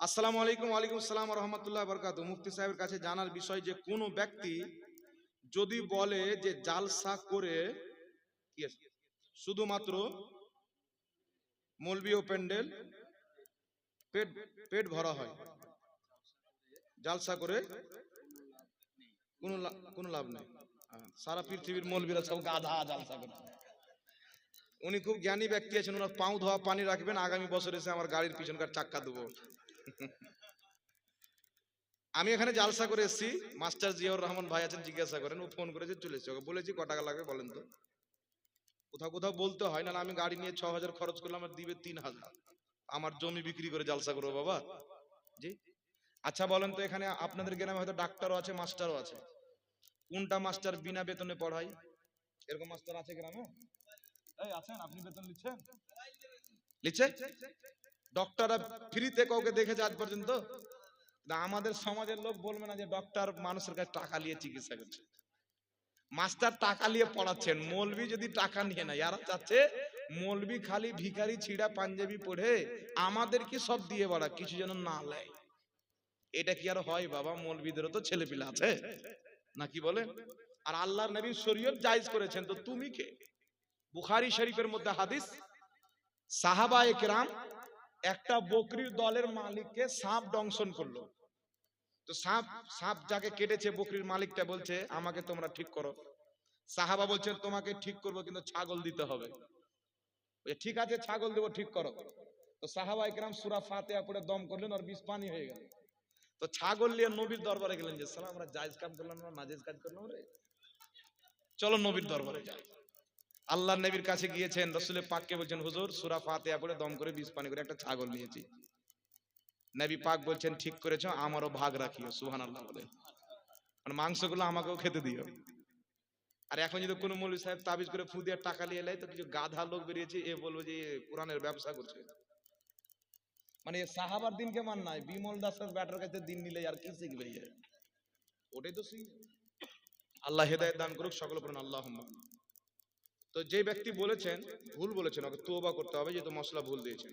আসসালামু আলাইকুম, ওয়ালাইকুম আসসালাম রহমতুল্লাহ বরকাত মুফতি সাহেবের কাছে জানার বিষয় যে, কোন ব্যক্তি যদি বলে যে, জালসা করে? শুধুমাত্র মলবি ও প্যান্ডেল, পেট পেট ভরা হয়। জালসা করে কোনো কোনো লাভ নেই। সারা পৃথিবীর মলবিরা সব গাধা জালসা করে। উনি খুব জ্ঞানী ব্যক্তি আছেন, ওনার পাও ধোয়া পানি রাখবেন, আগামী বছর এসে আমার গাড়ির পিছনকার চাক্কা দেবো। আমি এখানে জালসা করে এসেছি। মাস্টার জিয়াউর রহমান ভাই আছেন, জিজ্ঞাসা করেন, ও ফোন করেছে, চলে এসেছে। ওকে বলেছি ক টাকা লাগবে বলেন তো। কোথাও কোথাও বলতে হয় না আমি গাড়ি নিয়ে ছ হাজার খরচ করলাম আর দিবে তিন হাজার আমার জমি বিক্রি করে জালসা করব বাবা। জি? আচ্ছা বলেন তো এখানে আপনাদের গ্রামে হয়তো ডাক্তারও আছে, মাস্টারও আছে। কোনটা মাস্টার বিনা বেতনে পড়ায়? এরকম মাস্টার আছে গ্রামে? আছেন, আপনি বেতন নিচ্ছেন? নিচ্ছে? ডক্টররা ফ্রিতে কাউকে দেখেছে আজ পর্যন্ত। আমাদের সমাজের লোক বলবে না যে ডক্টর মানুষের কাছে টাকা নিয়ে চিকিৎসা করছে। মাস্টার টাকা নিয়ে পড়াচ্ছেন মৌলবি যদি টাকা নিয়ে না ইয়ারা চাচ্ছে মৌলবি খালি ভিখারি, ছিড়া পাঞ্জাবি পড়ে আমাদের কি সব দিয়ে বাড়া, কিছু যেন না লেয় এটা কি আর হয় বাবা? মৌলবিদেরও তো ছেলে পিলা আছে নাকি বলে? আর আল্লাহর নবী শরীয়ত জায়েজ করেছেন, তো তুমি কে? বুখারী শরীফের মধ্যে হাদিস সাহাবা একরাম একটা বকরির দলের মালিককে সাপ দংশন করল। তো সাপ সাপ যাকে কেটেছে বকরির মালিকটা বলছে, আমাকে তোমরা ঠিক করো। সাহাবা বলছেন, তোমাকে ঠিক করব, কিন্তু ছাগল দিতে হবে। ঠিক আছে, ছাগল দেবো, ঠিক করো। তো সাহাবা একরাম সুরা ফাতেহা পড়ে দম করলেন আর বিষ পানি হয়ে গেল। তো ছাগল নিয়ে নবীর দরবারে গেলেন যে, সালাম, আমরা জায়েজ কাম করলাম না, নাজেজ কাজ করলাম রে। চলো নবীর দরবারে যাই। আল্লাহ নবীর কাছে গিয়েছেন, রসুলের পাককে বলছেন, হুজুর, সুরা ফাতেহা পড়ে দম করে বিষ পানি করে একটা ছাগল নিয়েছি। নবী পাক বলছেন, ঠিক করেছ, আমারও ভাগ রাখিও সুহান আল্লাহ বলে। মানে মাংসগুলো আমাকেও খেতে দিও। আর এখন যদি কোনো মৌলী সাহেব তাবিজ করে ফু দিয়ে টাকা নিয়ে এলাই তো কিছু গাধা লোক বেরিয়েছে, এ বলব যে কোরআনের ব্যবসা করছে। মানে সাহাবার দিনকে মান নাই, বিমল দাসের ব্যাটার কাছে দিন নিলে আর কি শিখবে? ওটাই তো শিখ। আল্লাহ হেদায়ত দান করুক, সকল পড়ুন আল্লাহ তো যে ব্যক্তি বলেছেন, ভুল বলেছেন, ওকে তোবা করতে হবে, যেহেতু মশলা ভুল দিয়েছেন।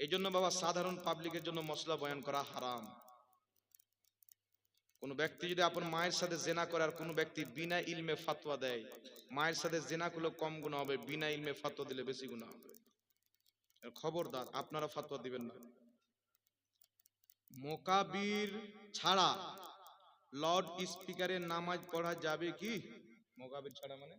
এই জন্য বাবা, সাধারণ পাবলিকের জন্য মশলা বয়ান করা হারাম। কোন ব্যক্তি যদি আপনার মায়ের সাথে জেনা করে, আর কোন ব্যক্তি বিনা ইলমে ফাতোয়া দেয়, মায়ের সাথে জেনা করলে কম গুণা হবে, বিনা ইলমে ফাতোয়া দিলে বেশি গুণা হবে। খবরদার, আপনারা ফাতোয়া দিবেন না। মোকাবির ছাড়া লর্ড স্পিকারের নামাজ পড়া যাবে কি? মোকাবির ছাড়া মানে?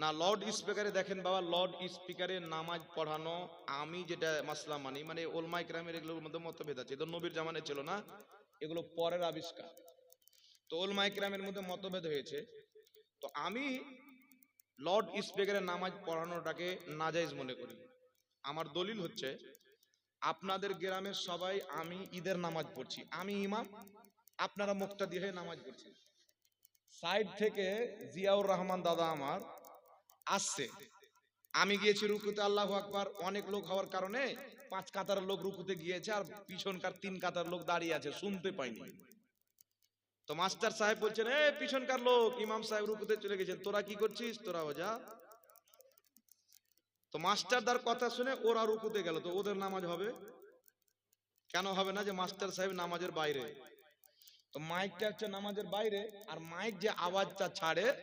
না লর্ড স্পিকারে দেখেন বাবা লর্ড স্পিকারে নামাজ পড়ানো, আমি যেটা মাসলা মানি মানে ওলমাই গ্রামের এগুলোর মধ্যে মতভেদ আছে তো নবীর জামানে ছিল না, এগুলো পরের আবিষ্কার। তো ওলমাই গ্রামের মধ্যে মতভেদ হয়েছে। তো আমি লর্ড স্পিকারে নামাজ পড়ানোটাকে নাজাইজ মনে করি। আমার দলিল হচ্ছে, আপনাদের গ্রামের সবাই আমি ঈদের নামাজ পড়ছি, আমি ইমাম, আপনারা মুক্তা দিয়ে নামাজ পড়ছি সাইড থেকে জিয়াউর রহমান দাদা আমার আসছে। আমি গিয়েছি রুকুতে, আল্লাহ আকবার। অনেক লোক হওয়ার কারণে পাঁচ কাতার লোক রুকুতে গিয়েছে আর পিছনকার তিন কাতার লোক দাঁড়িয়ে আছে, শুনতে পাইনি। তো মাস্টার সাহেব বলছেন, এ, পিছনকার লোক, ইমাম সাহেব রুকুতে চলে গেছেন তোরা কি করছিস? তোরা যা। তো মাস্টারদার কথা শুনে ওরা রুকুতে গেল। তো ওদের নামাজ হবে? কেন হবে না যে মাস্টার সাহেব নামাজের বাইরে? তো মাইকটা হচ্ছে নামাজের বাইরে, আর মাইক যে আওয়াজটা ছাড়ে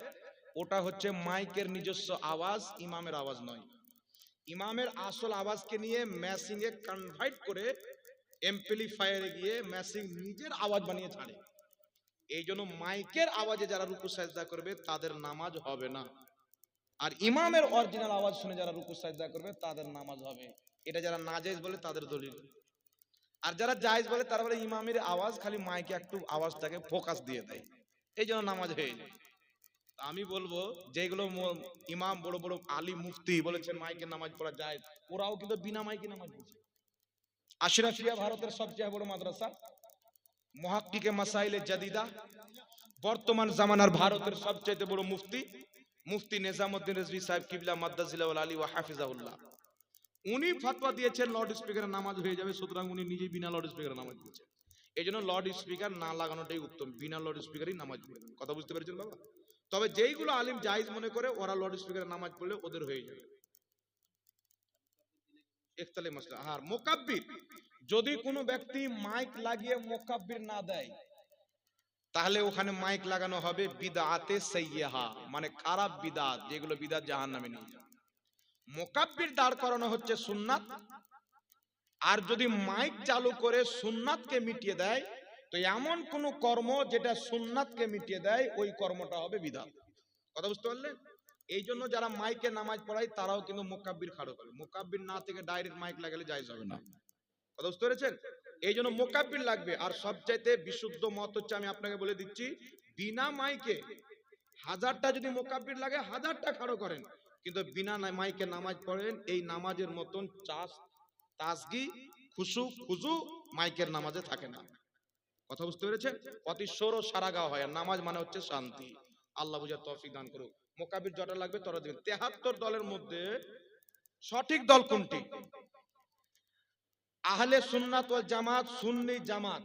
ওটা হচ্ছে মাইকের নিজস্ব আওয়াজ, ইমামের আওয়াজ নয়। ইমামের আসল আওয়াজকে নিয়ে ম্যাসিং এ কনভার্ট করে এমপ্লিফায়ারে গিয়ে ম্যাসিং নিজের আওয়াজ বানিয়ে ছাড়ে। এই জন্য মাইকের আওয়াজে যারা রুকু, সাজদা করবে, তাদের নামাজ হবে না। আর ইমামের অরিজিনাল আওয়াজ শুনে যারা রুকু, সাজদা করবে, তাদের নামাজ হবে। এটা যারা নাজাইজ বলে, তাদের দলিল। আর যারা জায়েজ বলে, তারা বলে ইমামের আওয়াজ খালি মাইকে একটু আওয়াজটাকে ফোকাস দিয়ে দেয়। এই জন্য নামাজ হয়ে যায়। আমি বলব যেগুলো ইমাম বড় বড় আলী মুফতি বলেছেন, মাইকে নামাজ পড়া যায়। ওরাও কিন্তু বিনা মাইকে নামাজ পড়ছে। আশরাফিয়া ভারতের সবচেয়ে বড় মাদ্রাসা, মহাক্কিকে মাসাইলে জাদিদা, বর্তমান জামানার ভারতের সবচেয়ে বড় মুফতি মুফতি নিজামুদ্দিন রেজভি সাহেব, কিবলা মাদ্দাজিলা আলী ওয়া হাফিজাউল্লাহ উনি ফতোয়া দিয়েছেন লাউড স্পিকারে নামাজ হয়ে যাবে, সুতরাং উনি নিজেই বিনা লাউড স্পিকারে নামাজ পড়ছেন। এই জন্য লাউড স্পিকার না লাগানোটাই উত্তম, বিনা লাউড স্পিকারই নামাজ পড়বেন কথা বুঝতে পেরেছেন, বাবা? তবে যেইগুলো আলিম জায়েজ মনে করে, ওরা লাউড স্পিকারে নামাজ পড়লে ওদের হয়ে যাবে। আর মোকাব্বির যদি কোনো ব্যক্তি মাইক লাগিয়ে মোকাব্বির না দেয়, তাহলে ওখানে মাইক লাগানো হবে বিদাতে সাইয়্যাহা মানে খারাপ বিদাত, যেগুলো বিদাত জাহান্নামে নিয়ে যায় মোকাব্বির দাঁড় করানো হচ্ছে সুন্নাত, আর যদি মাইক চালু করে সুন্নাতকে মিটিয়ে দেয় তো এমন কোন কর্ম যেটা সুন্নাতকে মিটিয়ে দেয়, ওই কর্মটা হবে বিধান। কথা বুঝতে পারলেন? এই জন্য যারা মাইকে নামাজ পড়ায়, তারাও কিন্তু মোকাব্বির খাড়ো করে মোকাব্বির না থেকে ডাইরেক্ট মাইক লাগালে জায়েজ হবে না। কথা বুঝতে পেরেছেন? এই জন্য মোকাব্বির লাগবে। আর সবচাইতে বিশুদ্ধ মত হচ্ছে, আমি আপনাকে বলে দিচ্ছি, বিনা মাইকে হাজারটা যদি মোকাব্বির লাগে, হাজারটা খাড়ো করেন। কিন্তু বিনা মাইকে নামাজ পড়েন, এই নামাজের মতন চাষ তাসগি, খুশু খুজু মাইকের নামাজে থাকে না। কথা বুঝতে পেরেছেন অতি সৌর সারাগা হয়। নামাজ মানে হচ্ছে শান্তি। আল্লাহ বুঝার তৌফিক দান করুক। মোকাবির জটা লাগবে, তোরা দিবেন তেহাত্তর দলের মধ্যে সঠিক দল কোনটি? আহলে সুন্নাত ওয়াল জামাত, সুন্নি জামাত।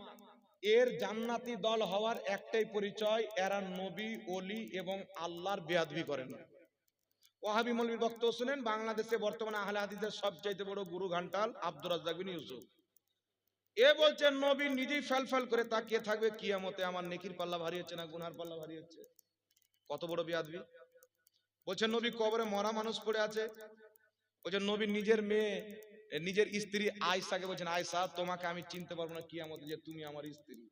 এর জান্নাতি দল হওয়ার একটাই পরিচয়, এরা নবী, ওলি এবং আল্লাহর বেয়াদবি করে না ওয়াহাবি মৌলবীর বক্তব্য শুনেন, বাংলাদেশে বর্তমানে আহলে হাদিসের সবচাইতে বড় গুরু ঘান্টাল আব্দুর রাজ্জাক বিন ইউসুফ। এ বলছেন, নবী নিজেই ফেল ফেল করে তাকিয়ে থাকবে, কিয়ামতে আমার নেকির পাল্লা ভারী হচ্ছে না গুনহার পাল্লা ভারী হচ্ছে। কত বড় বিয়াদবি। বলছেন, নবী কবরে মরা মানুষ পড়ে আছে। বলছেন, নবী নিজের মেয়ে, নিজের স্ত্রী আয়সাকে বলছেন আয়সা তোমাকে আমি চিনতে পারব না কিয়ামতে যে তুমি আমার স্ত্রী।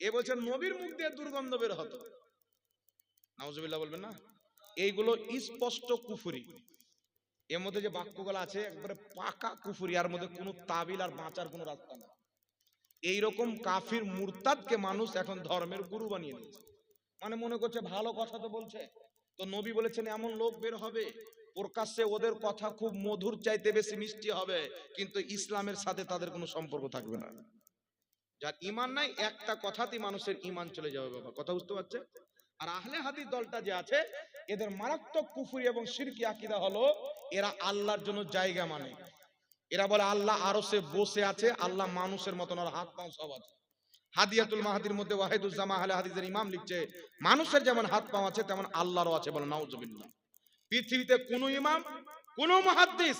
এ বলছেন, নবীর মুখ দিয়ে দুর্গন্ধ বের হতো। নাউজুবিল্লাহ বলবেন না। এইগুলো স্পষ্ট কুফুরি। এর মধ্যে যে বাক্যগুলো আছে, একবারে পাকা কুফুরি, আর মধ্যে কোনো তাবিল আর বাঁচার কোনো রাস্তা নেই। এইরকম কাফির মুরতাদকে মানুষ এখন ধর্মের গুরু বানিয়ে নিয়েছে। মানে মনে করছে, ভালো কথা তো বলছে, তো নবী বলেছেন, এমন লোক বের হবে, প্রকাশ্যে ওদের কথা খুব মধুর চাইতে বেশি মিষ্টি হবে, কিন্তু ইসলামের সাথে তাদের কোনো সম্পর্ক থাকবে না। যার ইমান নাই, একটা কথাতেই মানুষের ইমান চলে যাবে, বাবা। কথা বুঝতে পারছে আর আহলে হাদিস দলটা যে আছে, এদের মারাত্মক কুফুরি এবং শিরকি আকিদা হলো এরা আল্লাহর জন্য জায়গা মানে। এরা বলে, আল্লাহ আরও সে বসে আছে, আল্লাহ মানুষের মতন আর হাত পাও সব আছে। হাদিয়াতুল মাহাদির মধ্যে ওয়াহিদুজ্জামা আহলে হাদিসের ইমাম লিখছে, মানুষের যেমন হাত পাও আছে, তেমন আল্লাহরও আছে বলে, নাউজুবিল্লাহ। পৃথিবীতে কোন ইমাম, কোন মুহাদ্দিস,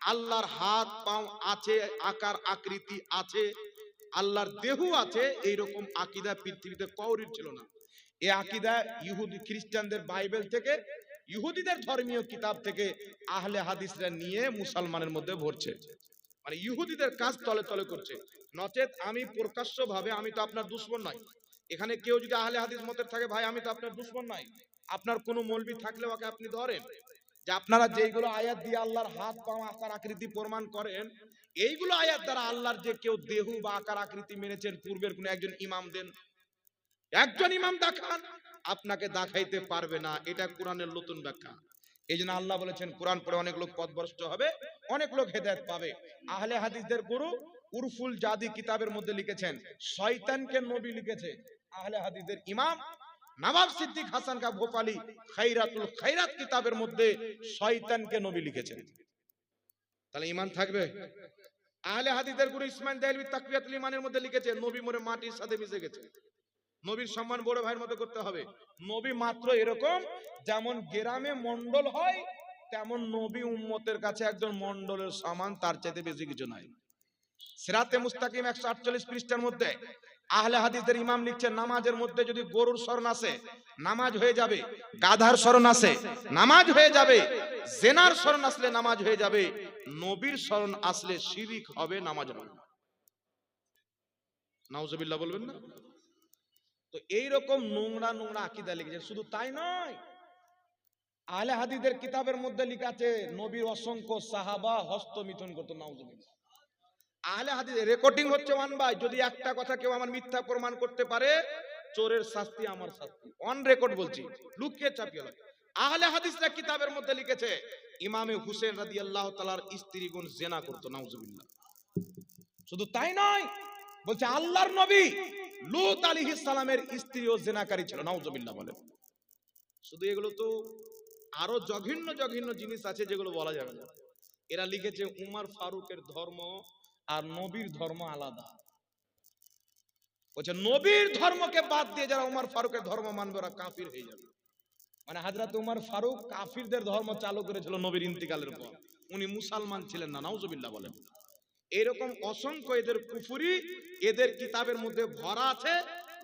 আল্লাহর হাত পাও আছে, আকার, আকৃতি আছে, আল্লাহর দেহ আছে, এইরকম আকিদা পৃথিবীতে কৌরির ছিল না। এই আকিদা ইহুদি খ্রিস্টানদের বাইবেল থেকে ইহুদিদের ধর্মীয় কিতাব থেকে আহলে হাদিসরা নিয়ে মুসলমানের মধ্যে ভরছে। মানে ইহুদিদের কাজ তলে তলে করছে। নচেত আমি প্রকাশ্য ভাবে আমি তো আপনার দুশ্মন নয় এখানে কেউ যদি আহলে হাদিস মতের থাকে, ভাই, আমি তো আপনার দুশ্মন নয় আপনার কোনো মলবি থাকলে ওকে আপনি ধরেন। যে আপনারা যেইগুলো আয়াত দিয়ে আল্লাহর হাত, পা, আকার, আকৃতি প্রমাণ করেন, এইগুলো আয়াত দ্বারা আল্লাহর যে কেউ দেহ বা আকার, আকৃতি মেনেছেন, পূর্বের কোন একজন ইমাম দেন। একজন ইমাম দেখান। আপনাকে দেখাইতে পারবে না। এটা কোরআনের নতুন ব্যাখ্যা। এই জন্য আল্লাহ বলেছেন, কোরআন পড়ে অনেক লোক পথভ্রষ্ট হবে, অনেক লোক হেদায়ত পাবে। আহলে হাদিসদের গুরু উরফুল জাদি কিতাবের মধ্যে লিখেছেন, শয়তানকে নবী লিখেছে আহলে হাদিসদের ইমাম নবাব সিদ্দিক হাসান কা ভোপালি খাইরাতুল খাইরাত কিতাবের মধ্যে শয়তানকে নবী লিখেছেন। তাহলে ইমান থাকবে? আহলে হাদিসদের গুরু ইসমাইল দেহলভি তাকবিয়াতুল ইমানের মধ্যে লিখেছে, নবী মরে মাটির সাথে মিশে গেছে। নবীর সম্মান বড় ভাইয়ের মতো করতে হবে। নবী মাত্র এরকম, যেমন গ্রামে মন্ডল হয়, তেমন নবী উম্মতের কাছে একজন মন্ডলের সমান তার চাইতে বেশি কিছু নাই সিরাতে মুস্তাকিম একশো আটচল্লিশ পৃষ্ঠার মধ্যে আহলে হাদিসের ইমাম লিখছেন, নামাজের মধ্যে যদি গরুর স্মরণ আসে, নামাজ হয়ে যাবে, গাধার স্মরণ আসে, নামাজ হয়ে যাবে, জেনার স্মরণ আসলে নামাজ হয়ে যাবে, নবীর স্মরণ আসলে শিরিক হবে নামাজ হবে নাউজুবিল্লাহ বলবেন না? তো এইরকম নোংরা নোংরা আকিদা লিখেছেন শুধু তাই নয়, আহলে হাদিদের কিতাবের মধ্যে লেখা নবীর অসংখ্য সাহাবা হস্তমিথুন করতো, নাউজুবিল্লাহ। আহলে হাদিস রেকর্ডিং হচ্ছে ওয়ান বাই যদি একটা কথা কেউ আমার মিথ্যা প্রমাণ করতে পারে, চোরের শাস্তি আমার শাস্তি। অন রেকর্ড বলছি, লুকিয়ে চাপিয়ে আহলে হাদিসরা কিতাবের মধ্যে লিখেছে, ইমামে হুসেন রাদিয়াল্লাহু তাআলার স্ত্রীগুণ জেনা করতো, নাউজুবিল্লাহ। শুধু তাই নয় বলছে, আল্লাহর নবী লূত আলাইহিস সালামের স্ত্রীও জেনাকারী ছিল, নাউজুবিল্লাহ বলে। শুধু এগুলো তো আরও জঘন্য জঘন্য জিনিস আছে যেগুলো বলা যাবে না। এরা লিখেছে, উমার ফারুকের ধর্ম আর নবীর ধর্ম আলাদা। বলছে, নবীর ধর্মকে বাদ দিয়ে যারা উমার ফারুকের ধর্ম মানবে, ওরা কাফির হয়ে যাবে। মানে হাজরত উমার ফারুক কাফিরদের ধর্ম চালু করেছিল নবীর ইন্তিকালের পর। উনি মুসলমান ছিলেন না, নাউজুবিল্লাহ বলেন। এরকম অসংখ্য এদের কুফুরি, এদের কিতাবের মধ্যে ভরা আছে।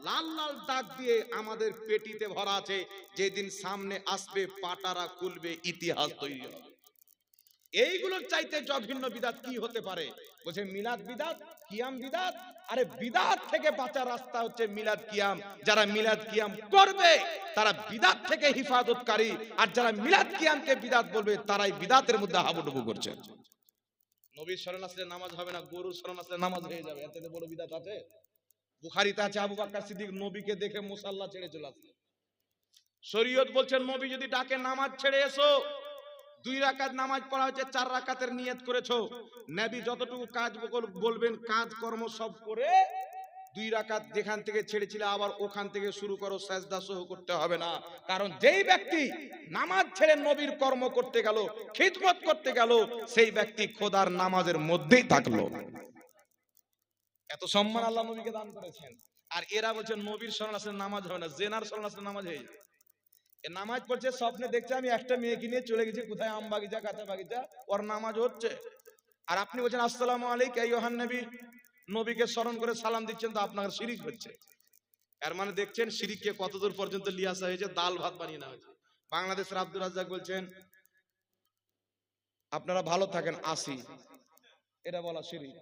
লাল লাল দাগ দিয়ে আমাদের পেটিতে ভরা আছে। যেদিন সামনে আসবে, পাটারা খুলবে, ইতিহাস তৈরি হবে। এইগুলোর চাইতে জঘন্য বিদাত কি হতে পারে? বলছে, মিলাদ বিদাত, কিয়াম বিদাত। আরে বিদাত থেকে বাঁচার রাস্তা হচ্ছে মিলাদ কিয়াম। যারা মিলাদ কিয়াম করবে, তারা বিদাত থেকে হিফাজতকারী। আর যারা মিলাদ কিয়ামকে বিদাত বলবে, তারাই বিদাতের মধ্যে হাবুডুবু করছে। নবীর স্মরণ আসলে নামাজ হবে না, গরুর স্মরণ আসলে নামাজ হয়ে যাবে। থেকে বড় বিদাত আছে? বুখারিতে আছে আবু বাক্কার সিদ্দিক, নবীকে দেখে মুসাল্লা ছেড়ে চলে আসছে। শরীয়ত বলছেন, নবী যদি ডাকে, নামাজ ছেড়ে এসো। দুই রাকাত নামাজ পড়া হয়েছে, চার রাকাতের নিয়ত করেছ। নবী যতটুকু কাজ বলবেন কাজ কর্ম সব করে দুই রাকাত যেখান থেকে ছেড়েছিলে, আবার ওখান থেকে শুরু করো, সেজদা সহ করতে হবে না। কারণ যেই ব্যক্তি নামাজ ছেড়ে নবীর কর্ম করতে গেল, খিদমত করতে গেল, সেই ব্যক্তি খোদার নামাজের মধ্যেই থাকল। এত সম্মান আল্লাহ নবীকে দান করেছেন। আর এরা বলছে, নবীর শরণ আসলে নামাজ হবে না, জেনার শরণ আসলে নামাজ হয়ে এ নামাজ পড়ছে, স্বপ্নে দেখছে, আমি একটা মেয়েকে নিয়ে চলে গেছি, কোথায় আম বাগিচা, কাঁচা বাগিচা, ওর নামাজ হচ্ছে। আর আপনি বলছেন, আসসালামু আলাইকুম ইয়োহান নবী। নবীকে স্মরণ করে সালাম দিচ্ছেন তো আপনার শিরিক হচ্ছে। এর মানে দেখছেন শিরিককে কতদূর পর্যন্ত লিয়ে হয়েছে, দাল ভাত বানিয়ে নেওয়া হয়েছে। বাংলাদেশের আব্দুল রাজ্জাক বলছেন, আপনারা ভালো থাকেন, আসি। এটা বলা শিরিক।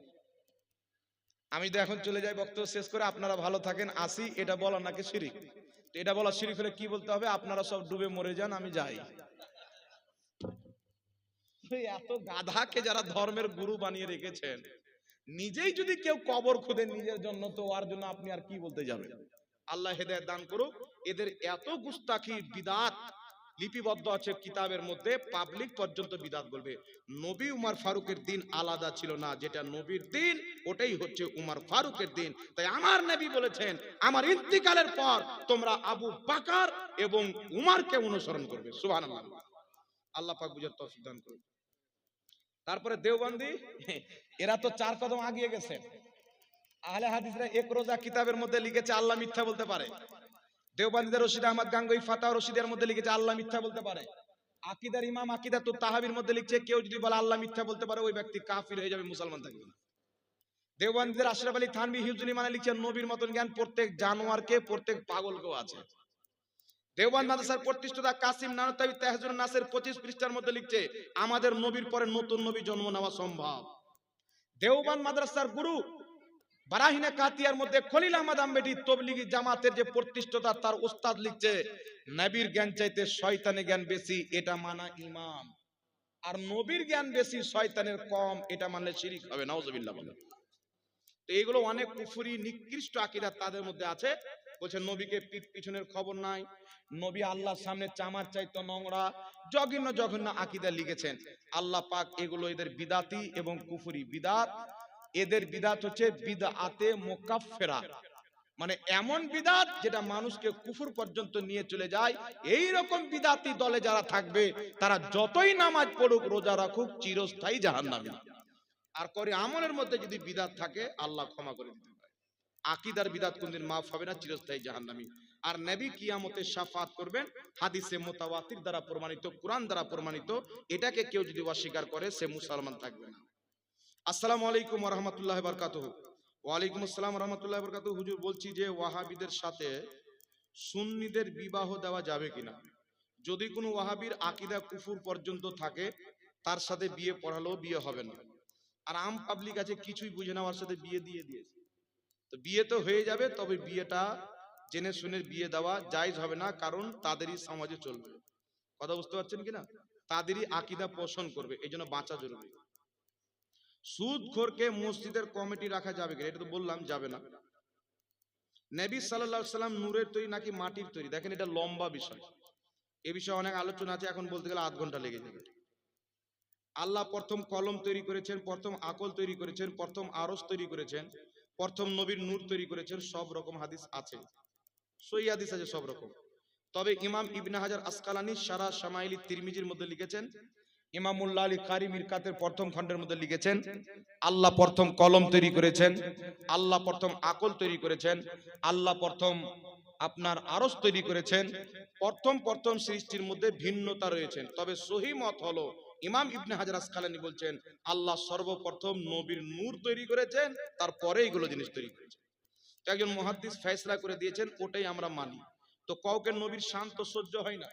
আমি তো এখন চলে যাই, বক্তব্য শেষ করে, আপনারা ভালো থাকেন, আসি। এটা বলা নাকি শিরিক? এটা বলা শিরিক হলে কি বলতে হবে? আপনারা সব ডুবে মরে যান, আমি যাই। এত গাধাকে যারা ধর্মের গুরু বানিয়ে রেখেছেন নিজেই যদি কেউ কবর খুদে নিজের জন্য, তো ওর জন্য আপনি আর কি বলতে যাবেন? আল্লাহ হেদায়ত দান করুক। এদের এত গুস্তাখি, বিদাত লিপিবদ্ধ আছে কিতাবের মধ্যে পাবলিক পর্যন্ত বিদাত বলবে। নবী উমার ফারুকের দিন আলাদা ছিল না, যেটা নবীর দিন, ওটাই হচ্ছে উমার ফারুকের দিন। তাই আমার নবী বলেছেন, আমার ইন্তিকালের পর তোমরা আবু বাকার এবং উমারকে অনুসরণ করবে। সুবহানাল্লাহ। আল্লাহ পাক বুঝার তৌফিক দান করুন। তারপরে দেওবন্দি, এরা তো চার কদম আগিয়ে গেছে। আহলে হাদিসরা এক রোজা কিতাবের মধ্যে লিখেছে, আল্লাহ মিথ্যা বলতে পারে। দেওবন্দিদের রশিদ, আহমদ গাঙ্গুই ফাতা রশিদের মধ্যে লিখেছে, আল্লাহ মিথ্যা বলতে পারে। আকিদার ইমাম আকিদা তো তাহাবির মধ্যে লিখছে, কেউ যদি বলে আল্লাহ মিথ্যা বলতে পারে, ওই ব্যক্তি কাফির হয়ে যাবে, মুসলমান থাকবে না। দেওবন্দিদের আশরাফ আলী থানবি ইমানে লিখছেন নবীর মতন জ্ঞান প্রত্যেক জানোয়ারকে, প্রত্যেক পাগলকেও আছে। দেওবান মাদ্রাসার প্রতিষ্ঠাতা কাসিম নানতাবি তেহজুর নাসের পঁচিশ পৃষ্ঠার মধ্যে লিখছে, আমাদের নবীর পরে নতুন নবী জন্ম নেওয়া সম্ভব। দেওবান মাদ্রাসার গুরু বারাহিনা কাতিয়ার মধ্যে খলিল আহমদ আম্বেটি তবলিগি জামাতের যে প্রতিষ্ঠাতা, তার উস্তাদ লিখছে, নবীর জ্ঞান চাইতে শয়তানের জ্ঞান বেশি, এটা মানা ইমাম। আর নবীর জ্ঞান বেশি, শয়তানের কম, এটা মানলে শিরিক হবে, নাউজুবিল্লাহ বলে তো এগুলো অনেক কুফুরি, নিকৃষ্ট আকিদা তাদের মধ্যে আছে। বলছে, নবীকে পিছনের খবর নাই। নবী আল্লাহর সামনে চামার চাইতো নোংরা, জঘন্য জঘন্য আকিদা লিখেছেন। আল্লাহ পাক এগুলো এদের বিদাতি এবং কুফুরি বিদাত। এদের বিদাত হচ্ছে বিদাতে মোকাফেরা মানে এমন বিদাত যেটা মানুষকে কুফুর পর্যন্ত নিয়ে চলে যায়। এই রকম বিদাতি দলে যারা থাকবে, তারা যতই নামাজ পড়ুক, রোজা রাখুক, চিরস্থায়ী জাহান্নামী। আর করে আমলের মধ্যে যদি বিদাত থাকে, আল্লাহ ক্ষমা করে দিতে আকিদার বিদাত কোনদিন মাফ হবে না, চিরস্থায়ী জাহান্নামি। আর নবী কিয়ামতে শাফাত করবেন, হাদিসে মোতাওয়াতির দ্বারা প্রমাণিত, কোরআন দ্বারা প্রমাণিত, এটাকে কেউ যদি অস্বীকার করে, সে মুসলমান থাকবে না। আসসালামু আলাইকুম রহমতুল্লাহ বরকাত ওয়ালাইকুম আসসালাম রহমতুল্লাহ বরকাত হুজুর, বলছি যে ওয়াহাবিদের সাথে সুন্নিদের বিবাহ দেওয়া যাবে কিনা? যদি কোনো ওয়াহাবির আকিদা কুফুর পর্যন্ত থাকে, তার সাথে বিয়ে পড়ালেও বিয়ে হবে না। আর আম পাবলিক আছে, কিছুই বুঝে না, ওর সাথে বিয়ে দিয়ে দিয়েছে। তো বিয়ে তো হয়ে যাবে, তবে বিয়েটা জেনে শুনে বিয়ে দেওয়া জায়জ হবে না, কারণ তাদেরই সমাজে চলবে। কথা বুঝতে পারছেন কিনা? তাদেরই আকিদা পোষণ করবে এই জন্য বাঁচা জরুরি। সুদ খোরকে মসজিদের কমিটি রাখা যাবে এটা তো বললাম, যাবে না। নবী সাল্লাল্লাহু সাল্লাম নূরের তৈরি নাকি মাটির তৈরি? দেখেন এটা লম্বা বিষয়। এ বিষয়ে অনেক আলোচনা আছে, এখন বলতে গেলে আধ ঘণ্টা লেগে যাবে। আল্লাহ প্রথম কলম তৈরি করেছেন, প্রথম আকল তৈরি করেছেন, প্রথম আরস তৈরি করেছেন। প্রথম নবীর নূর তৈরি করেছেন সব রকম হাদিস আছে। সই হাদিস আছে, সব রকম। তবে ইমাম ইবনে হাজার আসকালানি সারা সামাইলি তিরমিজির মধ্যে লিখেছেন, ইমামুল্লাহ আলী কারি মিরকাতের প্রথম খণ্ডের মধ্যে লিখেছেন, আল্লাহ প্রথম কলম তৈরি করেছেন, আল্লাহ প্রথম আকল তৈরি করেছেন, আল্লাহ প্রথম আপনার আরস তৈরি করেছেন, প্রথম প্রথম সৃষ্টির মধ্যে ভিন্নতা রয়েছেন। তবে সহি মত হলো ইমাম ইবনে হাজার আসকালানি বলছেন, আল্লাহ সর্বপ্রথম নবীর নূর তৈরি করেছেন, তারপরে এগুলো জিনিস তৈরি করেছেন। একজন মহাদ্দিস ফয়সলা করে দিয়েছেন, ওটাই আমরা মানি। তো কাউকে নবীর শান্ত সহ্য হয় না।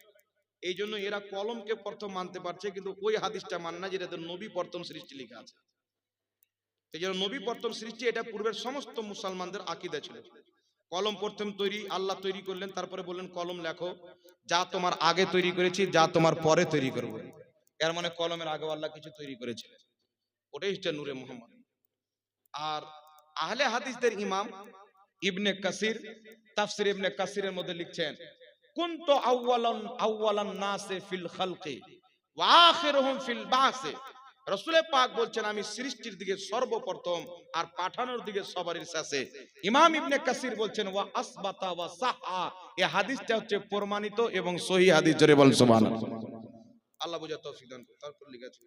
এই জন্য এরা কলমকে প্রথম মানতে পারছে, কিন্তু ওই হাদিসটা মান না, যেটাতে নবী প্রথম সৃষ্টি লেখা আছে। এই জন্য নবী প্রথম সৃষ্টি, এটা পূর্বের সমস্ত মুসলমানদের আকিদা ছিল। কলম প্রথম তৈরি, আল্লাহ তৈরি করলেন, তারপরে বললেন, কলম লেখো, যা তোমার আগে তৈরি করেছি, যা তোমার পরে তৈরি করব। এর মানে কলমের আগে আল্লাহ কিছু তৈরি করেছে ওটাই হচ্ছে নূরে মোহাম্মদ। আর আহলে হাদিসদের ইমাম ইবনে কাসির, তাফসির ইবনে কাসিরের মধ্যে লিখছেন, কুনতু আউওয়ালান আউওয়ালান নাসে ফিল খালকি ওয়া আখিরুহুম ফিল বাসে। রসুলে পাক বলছেন, আমি সৃষ্টির দিকে সর্বপ্রথম আর পাঠানোর দিকে সবারই শেষে। ইমাম ইবনে কাসির বলছেন, ওয়া আসবাতা ওয়া সাহা। এই হাদিসটা হচ্ছে প্রমাণিত এবং সহি হাদিস, জোরে বল সুবহানাল্লাহ। আল্লাহ বুঝা তৌফিক দান। তারপর লিখেছে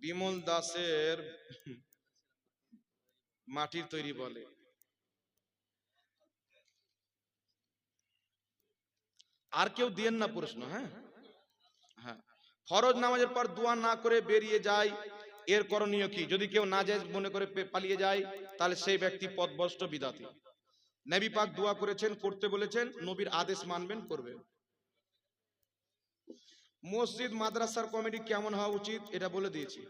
বিমল দাসের মাটির তৈরি বলে। আর কেউ দিয়েন না প্রশ্ন হ্যাঁ? হ্যাঁ। ফরজ নামাজের পর দোয়া না করে বেরিয়ে যায়, এর করণীয় কি? যদি কেউ না যায় মনে করে পালিয়ে যায়, তাহলে সেই ব্যক্তি পদভষ্ট বিদাতি। নবী পাক দোয়া করেছেন, করতে বলেছেন, নবীর আদেশ মানবেন, করবেন। মসজিদ, মাদ্রাসার কমিটি কেমন হওয়া উচিত এটা বলে দিয়েছি।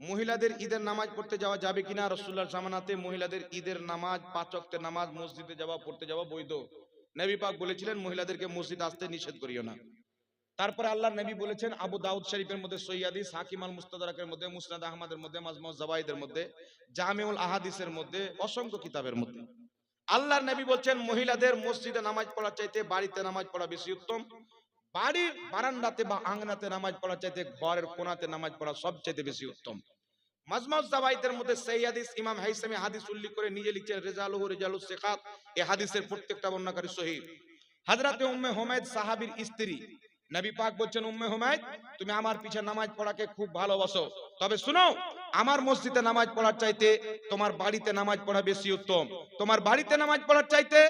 মহিলাদের ঈদের নামাজ পড়তে যাওয়া যাবে কিনা রসুল্লাহর জামানাতে, মহিলাদের ঈদের নামাজ, পাঁচ ওয়াক্তের নামাজ, মসজিদে যাওয়া, পড়তে যাওয়া বৈধ। নবী পাক বলেছিলেন, মহিলাদেরকে মসজিদ আসতে নিষেধ করিও না। তারপরে আল্লাহ নবী বলেছেন, আবু দাউদ শরীফের মধ্যে সৈয়াদি সাকিম আল মুস্তাদারাকের মধ্যে, মুসনাদ আহমদের মধ্যে, মাজমু জাবাইদের মধ্যে, জামিউল আহাদিসের মধ্যে, অসংখ্য কিতাবের মধ্যে। আল্লাহর নবী বলছেন, মহিলাদের মসজিদে নামাজ পড়ার চাইতে বাড়িতে নামাজ পড়া বেশি উত্তম। বাড়ির বারান্দাতে বা আঙ্গনাতে নামাজ পড়া চাইতে ঘরের কোনাতে নামাজ পড়া সবচেয়ে বেশি উত্তম। মধ্যে সেই হাদিস ইমাম হাইসামি হাদিস উল্লেখ করে নিজে লিখছেন হাদিসের প্রত্যেকটা উম্মে স্ত্রী, নবী পাক বলছেন, উম্মে তুমি আমার নামাজ পড়াকে খুব ভালোবাসো। তবে শুনো, আমার মসজিদে নামাজ পড়ার চাইতে তোমার বাড়িতে নামাজ পড়া বেশি উত্তম। তোমার বাড়িতে নামাজ পড়ার চাইতে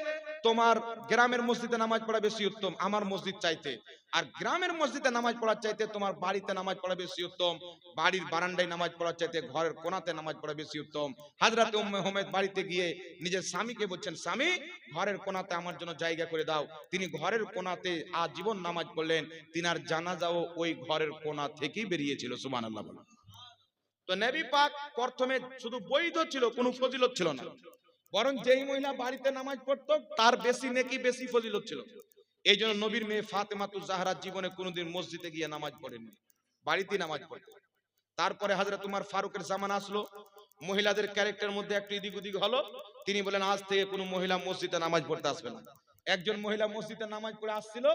তোমার গ্রামের মসজিদে নামাজ পড়া বেশি উত্তম আমার মসজিদ চাইতে। আর গ্রামের মসজিদে নামাজ পড়ার চাইতে তোমার বাড়িতে নামাজ পড়া বেশি উত্তম বাড়ির বারান্দায় নামাজ পড়ার চাইতে ঘরের কোনাতে নামাজ পড়া বেশি উত্তম। হাজরাতে উম্মে হোমেদ বাড়িতে গিয়ে নিজের স্বামীকে বলছেন স্বামী ঘরের কোনাতে আমার জন্য জায়গা করে দাও। তিনি ঘরের কোনাতে আজীবন নামাজ পড়লেন তিনার জানাজাও ওই ঘরের কোনা থেকেই বেরিয়েছিল সুবহানাল্লাহ বলে তো নবী পাক প্রথমে শুধু বৈধ ছিল কোনো ফজিলত ছিল না। বরং যেই মহিলা বাড়িতে নামাজ পড়তো, তার বেশি নেকি বেশি ফজিলত ছিল। এই জন্য নবীর মেয়ে ফাতেমাতু জাহরা জীবনে কোনোদিন মসজিদে গিয়ে নামাজ পড়েনি বাড়িতে নামাজ পড়তো। তারপরে হাজরত তোমার ফারুকের জামান আসলো, মহিলাদের ক্যারেক্টার মধ্যে একটু এদিক ওদিক হলো, তিনি বলেন আজ থেকে কোনো মহিলা মসজিদে নামাজ পড়তে আসবে না। একজন মহিলা মসজিদে নামাজ পড়ে আসছিল,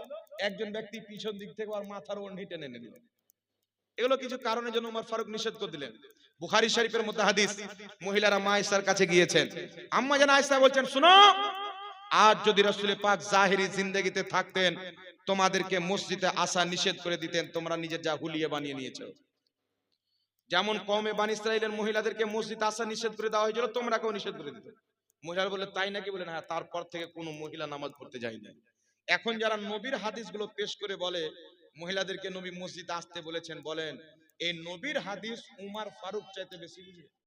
একজন ব্যক্তি পিছন দিক থেকে আর মাথার ওড়নি টেনে নিল। এগুলো কিছু কারণের জন্য উমর ফারুক নিষেধ করে দিলেন। বুখারী শরীফের মধ্যে হাদিস, মহিলারা মা আয়েশার কাছে গিয়েছেন। আম্মা জান আয়েশা বলছেন, শুনো, আজ যদি রাসূলের পাক জাহেরি জিন্দেগিতে থাকতেন, তোমাদেরকে মসজিদে আসা নিষেধ করে দিতেন, তোমরা নিজের যা হুলিয়ে বানিয়ে নিয়েছো। যেমন কমে বান ইসরায়েলের মহিলাদেরকে মসজিদ আসা নিষেধ করে দেওয়া হয়েছিল তোমরা কেউ নিষেধ করে দিতে। মহিলারা বলে তাই নাকি? বলেন হ্যাঁ তারপর থেকে কোনো মহিলা নামাজ পড়তে যায় না এখন যারা নবীর হাদিসগুলো পেশ করে বলে মহিলাদেরকে নবী মসজিদ আসতে বলেছেন বলেন এই নবীর হাদিস উমার ফারুক চাইতে বেশি বুঝে?